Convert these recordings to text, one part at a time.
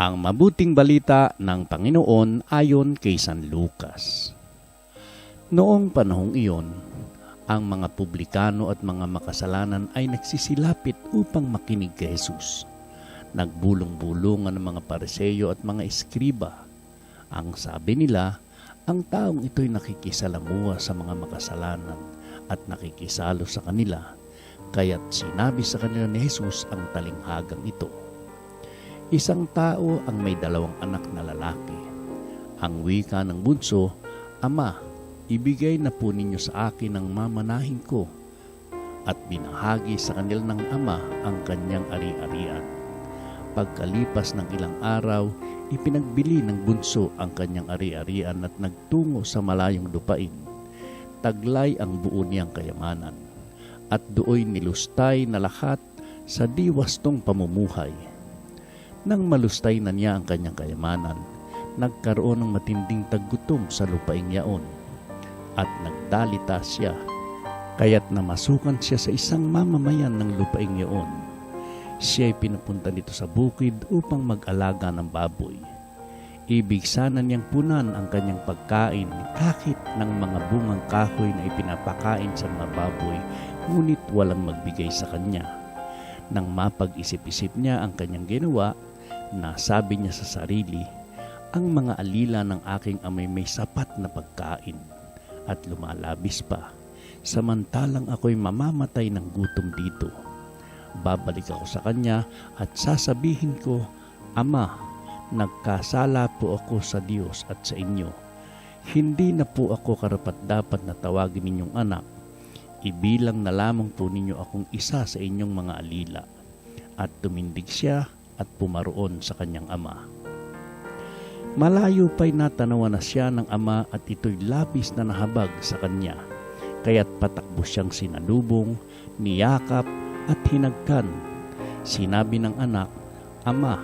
Ang mabuting balita ng Panginoon ayon kay San Lucas. Noong panahong iyon, ang mga publikano at mga makasalanan ay nagsisilapit upang makinig kay Jesus. Nagbulong-bulungan ang mga pareseyo at mga eskriba. Ang sabi nila, ang taong ito'y nakikisalamuha sa mga makasalanan at nakikisalo sa kanila, kaya't sinabi sa kanila ni Jesus ang talinghagang ito. Isang tao ang may dalawang anak na lalaki. Ang wika ng bunso, Ama, ibigay na po ninyo sa akin ang mamanahin ko. At binahagi sa kanila ng ama ang kanyang ari-arian. Pagkalipas ng ilang araw, ipinagbili ng bunso ang kanyang ari-arian at nagtungo sa malayong lupain. Taglay ang buo niyang kayamanan. At dooy nilustay na lahat sa diwastong pamumuhay nang malustay na niya ang kanyang kayamanan, nagkaroon ng matinding taggutom sa lupaing yaon. At nagdalita siya, kaya't namasukan siya sa isang mamamayan ng lupaing yaon. Siya ay pinapunta dito sa bukid upang mag-alaga ng baboy. Ibig sana niyang punan ang kanyang pagkain kahit ng mga bungang kahoy na ipinapakain sa mga baboy, ngunit walang magbigay sa kanya. Nang mapag-isip-isip niya ang kanyang ginawa, Nasabi niya sa sarili, ang mga alila ng aking amay may sapat na pagkain at lumalabis pa, samantalang ako'y mamamatay ng gutom dito. Babalik ako sa kanya at sasabihin ko, Ama, nagkasala po ako sa Diyos at sa inyo. Hindi na po ako karapat-dapat na tawagin ninyong anak. Ibilang na lamang po ninyo akong isa sa inyong mga alila. At tumindig siya at pumaroon sa kanyang ama. Malayo pa'y natanawa na siya ng ama at ito'y labis na nahabag sa kanya, kaya't patakbo siyang sinalubong, niyakap at hinagkan. Sinabi ng anak, Ama,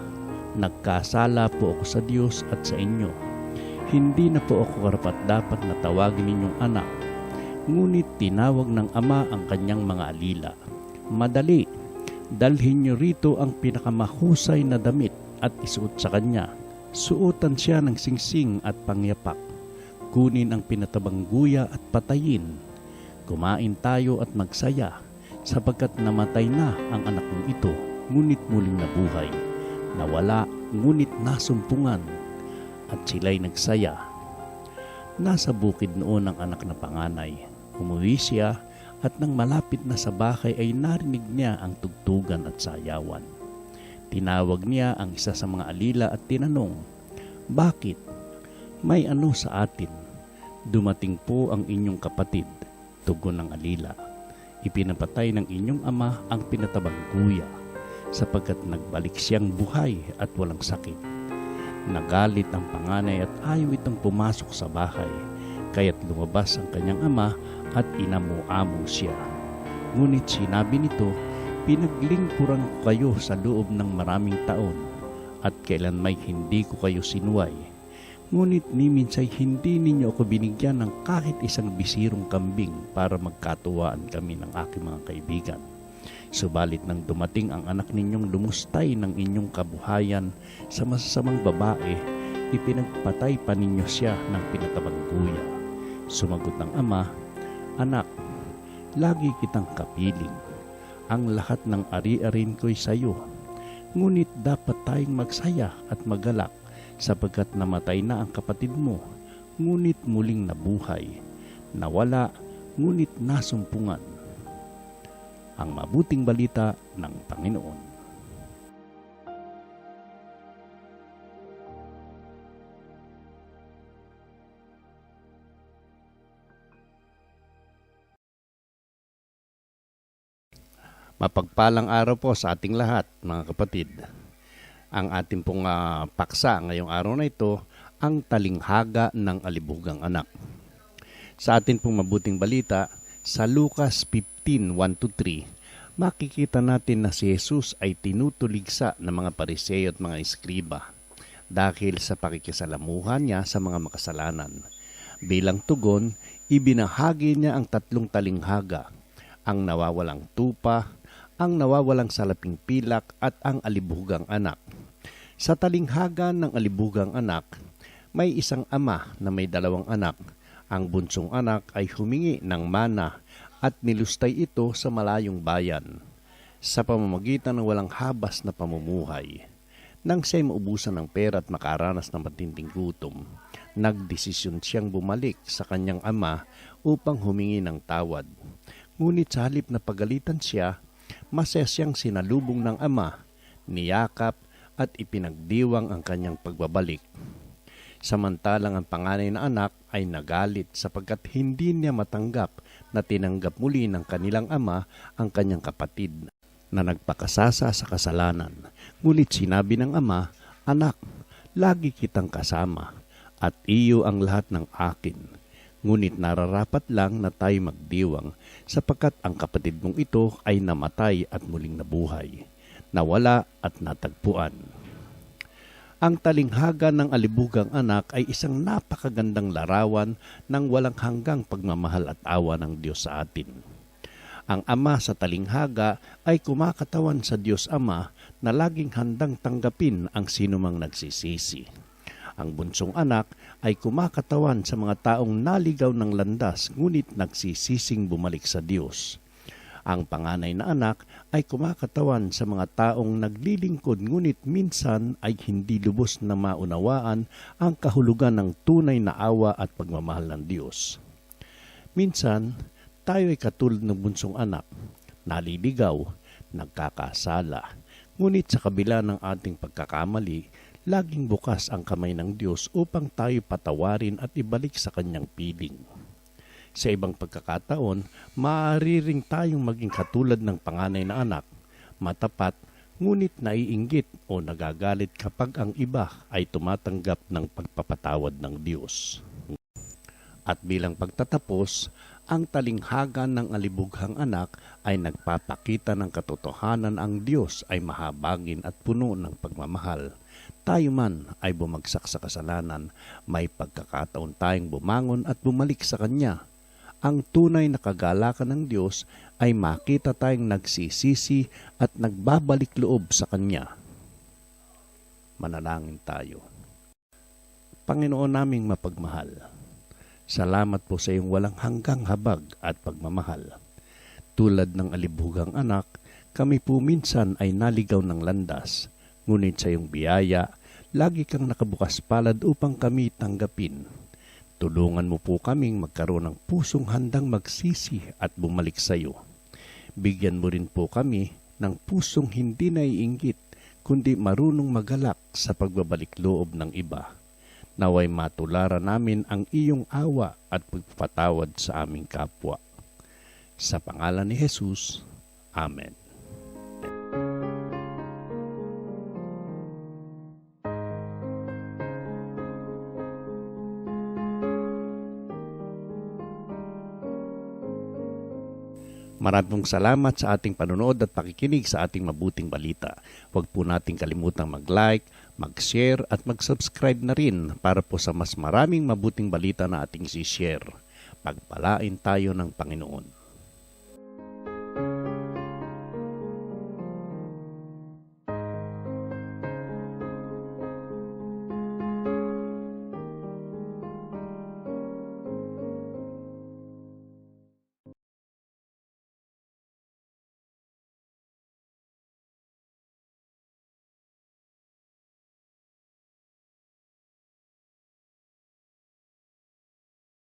nagkasala po ako sa Diyos at sa inyo. Hindi na po ako karapat dapat na tawagin ninyong anak. Ngunit tinawag ng ama ang kanyang mga alila. Madali, dalhin niyo rito ang pinakamahusay na damit at isuot sa kanya. Suotan siya ng singsing at pangyapak. Kunin ang pinatabang guya at patayin. Kumain tayo at magsaya, sapagkat namatay na ang anak kong ito, ngunit muling nabuhay. Nawala, ngunit nasumpungan, at sila'y nagsaya. Nasa bukid noon ang anak na panganay. Umuwi siya at nang malapit na sa bahay ay narinig niya ang tugtugan at sayawan. Tinawag niya ang isa sa mga alila at tinanong, Bakit? May ano sa atin? Dumating po ang inyong kapatid, tugon ng alila. Ipinapatay ng inyong ama ang pinatabang kuya, sapagkat nagbalik siyang buhay at walang sakit. Nagalit ang panganay at ayaw itong pumasok sa bahay, kaya't lumabas ang kanyang ama at inamu-amo siya. Ngunit sinabi nito, pinaglingkuran ko kayo sa loob ng maraming taon at kailan may hindi ko kayo sinuway. Ngunit ni hindi ninyo ako binigyan ng kahit isang bisirong kambing para magkatuwaan kami ng aking mga kaibigan. Subalit nang dumating ang anak ninyong lumustay ng inyong kabuhayan sa masasamang babae, ipinagpatay pa ninyo siya ng pinatabang kuya. Sumagot ng ama, Anak, lagi kitang kapiling. Ang lahat ng ari-arin ko'y sayo. Ngunit dapat tayong magsaya at magalak sapagkat namatay na ang kapatid mo, ngunit muling nabuhay. Nawala, ngunit nasumpungan. Ang mabuting balita ng Panginoon. Mapagpalang araw po sa ating lahat, mga kapatid. Ang ating pong uh, paksa ngayong araw na ito, ang talinghaga ng alibugang anak. Sa ating pong mabuting balita, sa Lucas 15, 1-3, makikita natin na si Jesus ay tinutuligsa ng mga pariseyo at mga eskriba dahil sa pakikisalamuhan niya sa mga makasalanan. Bilang tugon, ibinahagi niya ang tatlong talinghaga, ang nawawalang tupa, ang nawawalang salaping pilak at ang alibugang anak. Sa talinghaga ng alibugang anak, may isang ama na may dalawang anak. Ang bunsong anak ay humingi ng mana at nilustay ito sa malayong bayan sa pamamagitan ng walang habas na pamumuhay. Nang siya'y maubusan ng pera at makaranas ng matinding gutom, nagdesisyon siyang bumalik sa kanyang ama upang humingi ng tawad. Ngunit sa halip na pagalitan siya, masaya siyang sinalubong ng ama, niyakap at ipinagdiwang ang kanyang pagbabalik. Samantalang ang panganay na anak ay nagalit sapagkat hindi niya matanggap na tinanggap muli ng kanilang ama ang kanyang kapatid na nagpakasasa sa kasalanan. Ngunit sinabi ng ama, Anak, lagi kitang kasama at iyo ang lahat ng akin. Ngunit nararapat lang na tayo magdiwang sapagkat ang kapatid mong ito ay namatay at muling nabuhay, nawala at natagpuan. Ang talinghaga ng alibugang anak ay isang napakagandang larawan ng walang hanggang pagmamahal at awa ng Diyos sa atin. Ang ama sa talinghaga ay kumakatawan sa Diyos Ama na laging handang tanggapin ang sinumang nagsisisi. Ang bunsong anak ay kumakatawan sa mga taong naligaw ng landas ngunit nagsisising bumalik sa Diyos. Ang panganay na anak ay kumakatawan sa mga taong naglilingkod ngunit minsan ay hindi lubos na maunawaan ang kahulugan ng tunay na awa at pagmamahal ng Diyos. Minsan, tayo ay katulad ng bunsong anak, naliligaw, nagkakasala. Ngunit sa kabila ng ating pagkakamali, laging bukas ang kamay ng Diyos upang tayo patawarin at ibalik sa kanyang piling. Sa ibang pagkakataon, maaari tayong maging katulad ng panganay na anak, matapat, ngunit naiinggit o nagagalit kapag ang iba ay tumatanggap ng pagpapatawad ng Diyos. At bilang pagtatapos, ang talinghaga ng alibughang anak ay nagpapakita ng katotohanan ang Diyos ay mahabagin at puno ng pagmamahal. Tayo man ay bumagsak sa kasalanan, may pagkakataon tayong bumangon at bumalik sa Kanya. Ang tunay na kagalakan ng Diyos ay makita tayong nagsisisi at nagbabalik loob sa Kanya. Manalangin tayo. Panginoon naming mapagmahal, salamat po sa iyong walang hanggang habag at pagmamahal. Tulad ng alibugang anak, kami po minsan ay naligaw ng landas, ngunit sa iyong biyaya, lagi kang nakabukas palad upang kami tanggapin. Tulungan mo po kaming magkaroon ng pusong handang magsisi at bumalik sa iyo. Bigyan mo rin po kami ng pusong hindi naiinggit, kundi marunong magalak sa pagbabalik loob ng iba. Naway matularan namin ang iyong awa at pagpapatawad sa aming kapwa. Sa pangalan ni Jesus, Amen. Maraming salamat sa ating panonood at pakikinig sa ating mabuting balita. Huwag po nating kalimutang mag-like, mag-share at mag-subscribe na rin para po sa mas maraming mabuting balita na ating si-share. Pagpalain tayo ng Panginoon.